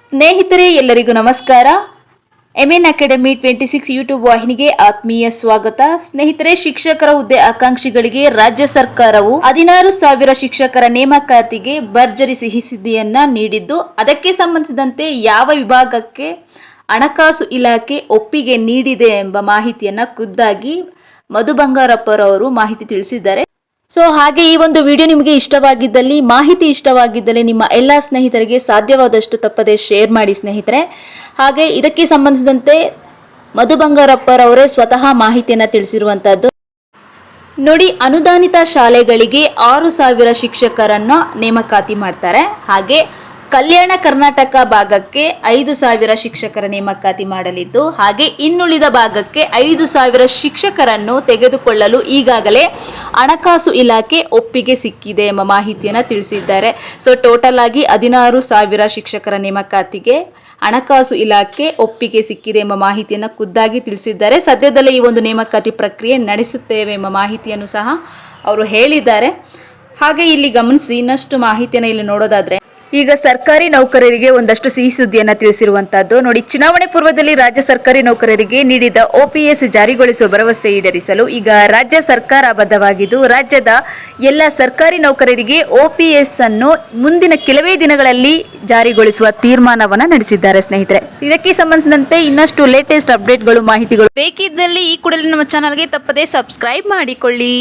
ಸ್ನೇಹಿತರೆ, ಎಲ್ಲರಿಗೂ ನಮಸ್ಕಾರ. M N academy twenty six YouTube ವಾಹಿನಿಗೆ ಆತ್ಮೀಯ ಸ್ವಾಗತ. ಸ್ನೇಹಿತರೆ, ಶಿಕ್ಷಕರ ಹುದ್ದೆ ಆಕಾಂಕ್ಷಿಗಳಿಗೆ ರಾಜ್ಯ ಸರ್ಕಾರವು ಹದಿನಾರು ಸಾವಿರ ಶಿಕ್ಷಕರ ನೇಮಕಾತಿಗೆ ಭರ್ಜರಿ ಸಿಹಿ ನೀಡಿದ್ದು, ಅದಕ್ಕೆ ಸಂಬಂಧಿಸಿದಂತೆ ಯಾವ ವಿಭಾಗಕ್ಕೆ ಹಣಕಾಸು ಇಲಾಖೆ ಒಪ್ಪಿಗೆ ನೀಡಿದೆ ಎಂಬ ಮಾಹಿತಿಯನ್ನು ಖುದ್ದಾಗಿ ಮಧು ಬಂಗಾರಪ್ಪರವರು ಮಾಹಿತಿ ತಿಳಿಸಿದ್ದಾರೆ. ಸೊ ಹಾಗೆ ಈ ಒಂದು ವಿಡಿಯೋ ನಿಮಗೆ ಇಷ್ಟವಾಗಿದ್ದಲ್ಲಿ, ಮಾಹಿತಿ ಇಷ್ಟವಾಗಿದ್ದಲ್ಲಿ ನಿಮ್ಮ ಎಲ್ಲ ಸ್ನೇಹಿತರಿಗೆ ಸಾಧ್ಯವಾದಷ್ಟು ತಪ್ಪದೆ ಶೇರ್ ಮಾಡಿ ಸ್ನೇಹಿತರೆ. ಹಾಗೆ ಇದಕ್ಕೆ ಸಂಬಂಧಿಸಿದಂತೆ ಮಧು ಬಂಗಾರಪ್ಪರವರೇ ಸ್ವತಃ ಮಾಹಿತಿಯನ್ನು ತಿಳಿಸಿರುವಂತಹದ್ದು. ನೋಡಿ, ಅನುದಾನಿತ ಶಾಲೆಗಳಿಗೆ ಆರು ಸಾವಿರ ಶಿಕ್ಷಕರನ್ನು ನೇಮಕಾತಿ ಮಾಡ್ತಾರೆ. ಹಾಗೆ ಕಲ್ಯಾಣ ಕರ್ನಾಟಕ ಭಾಗಕ್ಕೆ ಐದು ಸಾವಿರ ಶಿಕ್ಷಕರ ನೇಮಕಾತಿ ಮಾಡಲಿದ್ದು, ಹಾಗೆ ಇನ್ನುಳಿದ ಭಾಗಕ್ಕೆ ಐದು ಸಾವಿರ ಶಿಕ್ಷಕರನ್ನು ತೆಗೆದುಕೊಳ್ಳಲು ಈಗಾಗಲೇ ಹಣಕಾಸು ಇಲಾಖೆ ಒಪ್ಪಿಗೆ ಸಿಕ್ಕಿದೆ ಎಂಬ ಮಾಹಿತಿಯನ್ನು ತಿಳಿಸಿದ್ದಾರೆ. ಸೊ ಟೋಟಲ್ ಆಗಿ ಹದಿನಾರು ಸಾವಿರ ಶಿಕ್ಷಕರ ನೇಮಕಾತಿಗೆ ಹಣಕಾಸು ಇಲಾಖೆ ಒಪ್ಪಿಗೆ ಸಿಕ್ಕಿದೆ ಎಂಬ ಮಾಹಿತಿಯನ್ನು ಖುದ್ದಾಗಿ ತಿಳಿಸಿದ್ದಾರೆ. ಸದ್ಯದಲ್ಲೇ ಈ ಒಂದು ನೇಮಕಾತಿ ಪ್ರಕ್ರಿಯೆ ನಡೆಸುತ್ತೇವೆ ಎಂಬ ಮಾಹಿತಿಯನ್ನು ಸಹ ಅವರು ಹೇಳಿದ್ದಾರೆ. ಹಾಗೆ ಇಲ್ಲಿ ಗಮನಿಸಿ ಇನ್ನಷ್ಟು ಮಾಹಿತಿಯನ್ನು ಇಲ್ಲಿ ನೋಡೋದಾದ್ರೆ ಈಗ ಸರ್ಕಾರಿ ನೌಕರರಿಗೆ ಒಂದಷ್ಟು ಸಿಹಿ ಸುದ್ದಿಯನ್ನು ತಿಳಿಸಿರುವಂತಹದ್ದು. ನೋಡಿ, ಚುನಾವಣೆ ಪೂರ್ವದಲ್ಲಿ ರಾಜ್ಯ ಸರ್ಕಾರಿ ನೌಕರರಿಗೆ ನೀಡಿದ ಓಪಿಎಸ್ ಜಾರಿಗೊಳಿಸುವ ಭರವಸೆ ಈಡೇರಿಸಲು ಈಗ ರಾಜ್ಯ ಸರ್ಕಾರ ಬದ್ಧವಾಗಿದ್ದು, ರಾಜ್ಯದ ಎಲ್ಲ ಸರ್ಕಾರಿ ನೌಕರರಿಗೆ ಓಪಿಎಸ್ ಅನ್ನು ಮುಂದಿನ ಕೆಲವೇ ದಿನಗಳಲ್ಲಿ ಜಾರಿಗೊಳಿಸುವ ತೀರ್ಮಾನವನ್ನು ನಡೆಸಿದ್ದಾರೆ ಸ್ನೇಹಿತರೆ. ಇದಕ್ಕೆ ಸಂಬಂಧಿಸಿದಂತೆ ಇನ್ನಷ್ಟು ಲೇಟೆಸ್ಟ್ ಅಪ್ಡೇಟ್ಗಳು ಮಾಹಿತಿಗಳು ಬೇಕಿದ್ದಲ್ಲಿ ಈ ಕೂಡಲೇ ನಮ್ಮ ಚಾನಲ್ಗೆ ತಪ್ಪದೇ ಸಬ್ಸ್ಕ್ರೈಬ್ ಮಾಡಿಕೊಳ್ಳಿ.